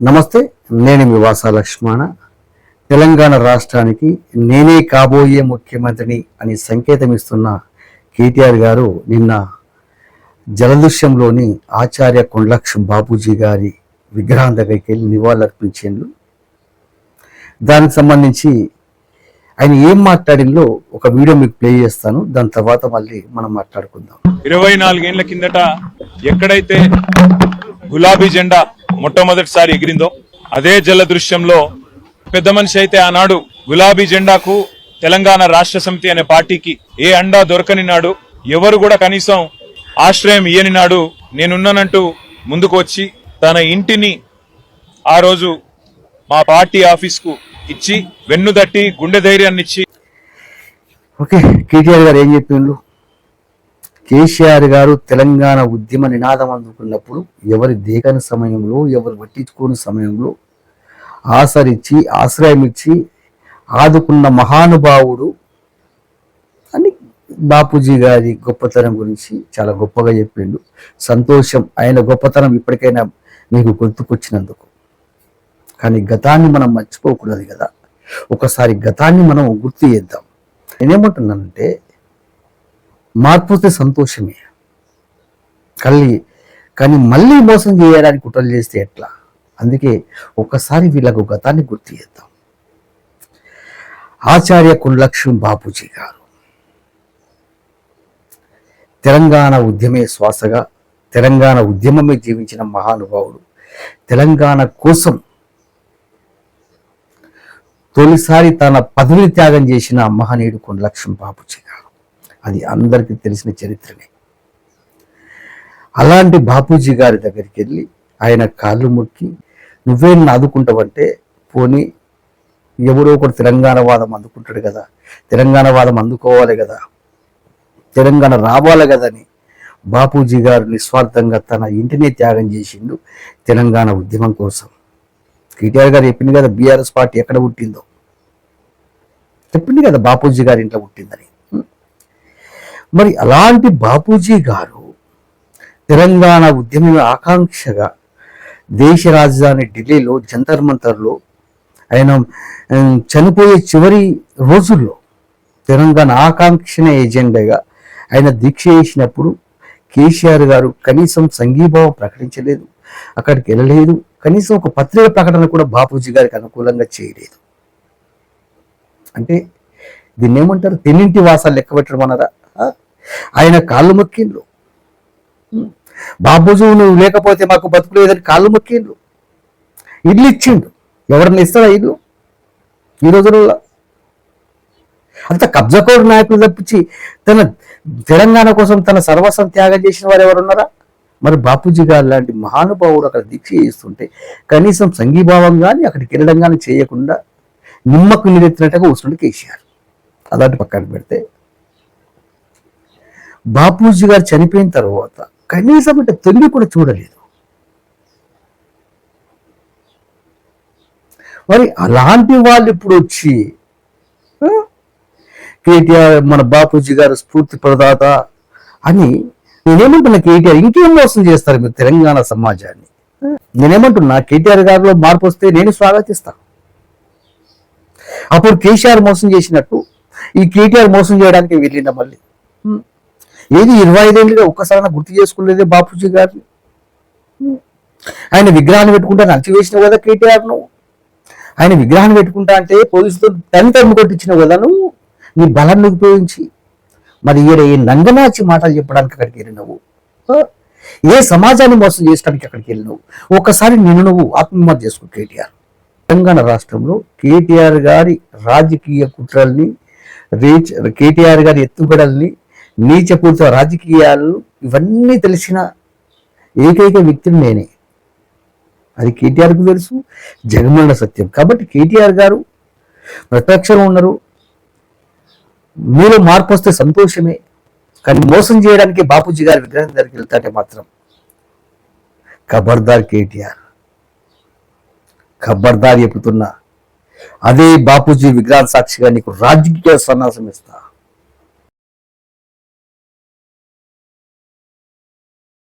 నమస్తే నేను మీ వాసా లక్ష్మణ. తెలంగాణ రాష్ట్రానికి నేనే కాబోయే ముఖ్యమంత్రిని అని సంకేతం ఇస్తున్న కేటీఆర్ గారు నిన్న జలదృశ్యంలోని ఆచార్య కొండలక్ష్ బాపూజీ గారి విగ్రహం దగ్గరికి వెళ్ళి నివాళులర్పించిండ్రు దానికి సంబంధించి ఆయన ఏం మాట్లాడిందో ఒక వీడియో మీకు ప్లే చేస్తాను. దాని తర్వాత మళ్ళీ మనం మాట్లాడుకుందాం. ఇరవై నాలుగేళ్ళ కిందట ఎక్కడైతే గులాబీ జెండా మొట్టమొదటిసారి ఎగిరిందో అదే జల దృశ్యంలో పెద్ద మనిషి అయితే ఆనాడు గులాబీ జెండాకు తెలంగాణ రాష్ట్ర సమితి అనే పార్టీకి ఏ అండా దొరకని నాడు ఎవరు కూడా కనీసం ఆశ్రయం ఇయ్యని నాడు నేనున్నానంటూ ముందుకు వచ్చి తన ఇంటిని ఆ రోజు మా పార్టీ ఆఫీస్కు ఇచ్చి వెన్నుదట్టి గుండె ధైర్యాన్ని ఇచ్చి ఓకే కేటీఆర్ గారు ఏం చెప్పిండ్రు? కేసీఆర్ గారు తెలంగాణ ఉద్యమ నినాదం అందుకున్నప్పుడు ఎవరి దేకని సమయంలో ఎవరు పట్టించుకోని సమయంలో ఆసరిచ్చి ఆశ్రయం ఇచ్చి ఆదుకున్న మహానుభావుడు అని బాపూజీ గారి గొప్పతనం గురించి చాలా గొప్పగా చెప్పిండు. సంతోషం ఆయన గొప్పతనం ఇప్పటికైనా మీకు గుర్తుకొచ్చినందుకు. కానీ గతాన్ని మనం మర్చిపోకూడదు కదా. ఒకసారి గతాన్ని మనం గుర్తు చేద్దాం. నేనేమంటున్నానంటే మార్పు వస్తే సంతోషమే. కళ్ళి కానీ మళ్ళీ మోసం చేయడానికి కుట్రలు చేస్తే ఎట్లా? అందుకే ఒకసారి వీళ్ళకు గతాన్ని గుర్తు చేద్దాం. ఆచార్య కుల్లక్ష్మి బాపూజీ గారు. తెలంగాణ ఉద్యమే శ్వాసగా తెలంగాణ ఉద్యమమే జీవించిన మహానుభావుడు. తెలంగాణ కోసం తొలిసారి తన పదవిని త్యాగం చేసిన మహనీయుడు కొండలక్ష్మి బాపూజీ గారు. అది అందరికీ తెలిసిన చరిత్రనే. అలాంటి బాపూజీ గారి దగ్గరికి వెళ్ళి ఆయన కాళ్ళు మొక్కి నువ్వే ఆదుకుంటావంటే పోనీ ఎవరో ఒకడు తెలంగాణవాదం అందుకుంటాడు కదా తెలంగాణవాదం అందుకోవాలి కదా తెలంగాణ రావాలి కదని బాపూజీ గారు నిస్వార్థంగా తన ఇంటినే త్యాగం చేసిండు తెలంగాణ ఉద్యమం కోసం. కేటీఆర్ గారు చెప్పింది కదా బీఆర్ఎస్ పార్టీ ఎక్కడ పుట్టిందో. చెప్పింది కదా బాపూజీ గారి ఇంట్లో పుట్టిందని. మరి అలాంటి బాపూజీ గారు తెలంగాణ ఉద్యమ ఆకాంక్షగా దేశ రాజధాని ఢిల్లీలో జంతర్ మంతర్లో ఆయన చనిపోయే చివరి రోజుల్లో తెలంగాణ ఆకాంక్షణ ఎజెండాగా ఆయన దీక్ష చేసినప్పుడు కేసీఆర్ గారు కనీసం సంఘీభావం ప్రకటించలేదు అక్కడికి వెళ్ళలేదు కనీసం ఒక పత్రిక ప్రకటన కూడా బాపూజీ గారికి అనుకూలంగా చేయలేదు. అంటే దీన్ని ఏమంటారు తెన్నింటి వాసాలు లెక్క పెట్టడం అన్నారా? ఆయన కాళ్ళు మొక్కిండ్రు. బాబుజు నువ్వు లేకపోతే మాకు బతుకు లేదని కాళ్ళు మొక్కిండ్రు. ఇల్లు ఇచ్చిండు ఎవరిని ఇస్తారా ఇల్లు ఈ రోజుల్లో అంత కబ్జాకోరు నాయకులు తప్పించి తన తెలంగాణ కోసం తన సర్వస్వం త్యాగం చేసిన వారు ఎవరున్నారా? మరి బాపూజీ గారు లాంటి మహానుభావుడు అక్కడ దీక్ష చేస్తుంటే కనీసం సంఘీభావం కానీ అక్కడికి వెళ్ళడం కానీ చేయకుండా నిమ్మకు నీరెత్తినట్టుగా కూర్చుంటే కేసీఆర్. అలాంటి పక్కన పెడితే బాపూజీ గారు చనిపోయిన తర్వాత కనీసం అంటే తొంగి కూడా చూడలేదు. మరి అలాంటి వాళ్ళు ఇప్పుడు వచ్చి కేటీఆర్ మన బాపూజీ గారు స్ఫూర్తి ప్రదాత అని నేనేమంటున్నా కేటీఆర్ ఇంకేం మోసం చేస్తారు మీరు తెలంగాణ సమాజాన్ని? నేనేమంటున్నా కేటీఆర్ గారిలో మార్పు వస్తే నేను స్వాగతిస్తాను అప్పుడు కేసీఆర్ మోసం చేసినట్టు ఈ కేటీఆర్ మోసం చేయడానికి వెళ్ళిన మళ్ళీ? ఏది ఇరవై ఐదేళ్ళుగా ఒక్కసారి గుర్తు చేసుకోలేదే బాపూజీ గారిని ఆయన విగ్రహాన్ని పెట్టుకుంటే నచ్చివేసినావు కదా కేటీఆర్ నువ్వు. ఆయన విగ్రహాన్ని పెట్టుకుంటా అంటే పోలీసుతో టెన్ టైం కొట్టించినావు కదా నువ్వు. నీ బలాన్ని ఉపయోగించి మరి ఈడ ఏ నంగనాచి మాటలు చెప్పడానికి అక్కడికి వెళ్ళినవు. ఏ సమాజాన్ని మోసం చేయడానికి అక్కడికి వెళ్ళినావు? ఒక్కసారి నిన్ను నువ్వు ఆత్మహత్య చేసుకో కేటీఆర్. తెలంగాణ రాష్ట్రంలో కేటీఆర్ గారి రాజకీయ కుట్రల్ని రీచ్ కేటీఆర్ గారి ఎత్తుగడల్ని నీచపూరిత రాజకీయాలు ఇవన్నీ తెలిసిన ఏకైక వ్యక్తిని నేనే. అది కేటీఆర్కు తెలుసు జగమన్న సత్యం. కాబట్టి కేటీఆర్ గారు ప్రత్యక్షంలో ఉన్నారు. మీలో మార్పు వస్తే సంతోషమే. కానీ మోసం చేయడానికి బాపూజీ గారి విగ్రహం దగ్గరికి వెళ్తాటే మాత్రం ఖబర్దార్ కేటీఆర్. ఖబర్దార్ చెబుతున్నా అదే బాపూజీ విగ్రహం సాక్షిగా నీకు రాజకీయ సన్యాసం ఇస్తా.